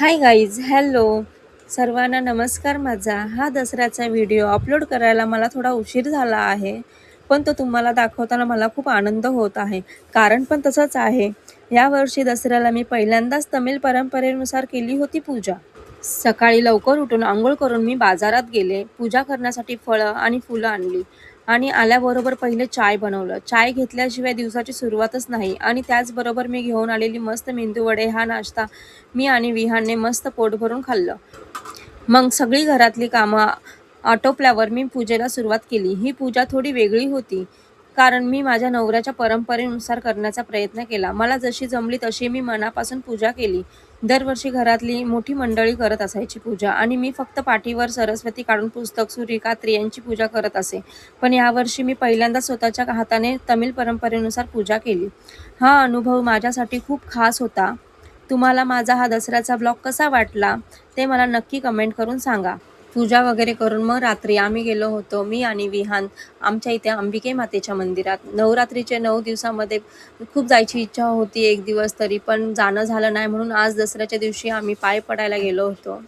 Hi guys hello सर्वांना नमस्कार माझा. हा दसऱ्याचा व्हिडिओ अपलोड करायला मला थोडा उशीर झाला आहे पण तो तुम्हाला दाखवताना मला खूप आनंद होत आहे. कारण पण तसंच आहे. यावर्षी दसऱ्याला मी पहिल्यांदाच तमिळ परंपरेनुसार केली होती पूजा. सकाळी लवकर उठून आंघोळ करून मी बाजारात गेले. पूजा करण्यासाठी फळं आणि फुलं आणली. आणि आल्याबरोबर पहिले चाय बनवलं. चाय घेतल्याशिवाय दिवसाची सुरुवातच नाही. आणि त्याचबरोबर मी घेऊन आलेली मस्त मेंदू वडे हा नाश्ता मी आणि विहानने मस्त पोट भरून खाल्लं. मग सगळी घरातली कामं आटोपल्यावर मी पूजेला सुरुवात केली. ही पूजा थोडी वेगळी होती. कारण मी माझ्या नवऱ्याच्या परंपरेनुसार करण्याचा प्रयत्न केला. मला जशी जमली तशी मी मनापासून पूजा केली. दरवर्षी घरातली मोठी मंडळी करत असायची पूजा आणि मी फक्त पाठीवर सरस्वती काढून पुस्तक सूर्यकात्री यांची पूजा करत असे. पण यावर्षी मी पहिल्यांदा स्वतःच्या हाताने तमिळ परंपरेनुसार पूजा केली. हा अनुभव माझ्यासाठी खूप खास होता. तुम्हाला माझा हा दसऱ्याचा ब्लॉग कसा वाटला ते मला नक्की कमेंट करून सांगा. पूजा वगैरे करून मग रात्री आम्ही गेलो होतो मी आणि विहान आमच्या इथे अंबिके मातेच्या मंदिरात. नवरात्रीचे नऊ दिवसामध्ये खूप जायची इच्छा होती एक दिवस तरी पण जाणं झालं नाही म्हणून आज दसऱ्याच्या दिवशी आम्ही पाय पडायला गेलो होतो.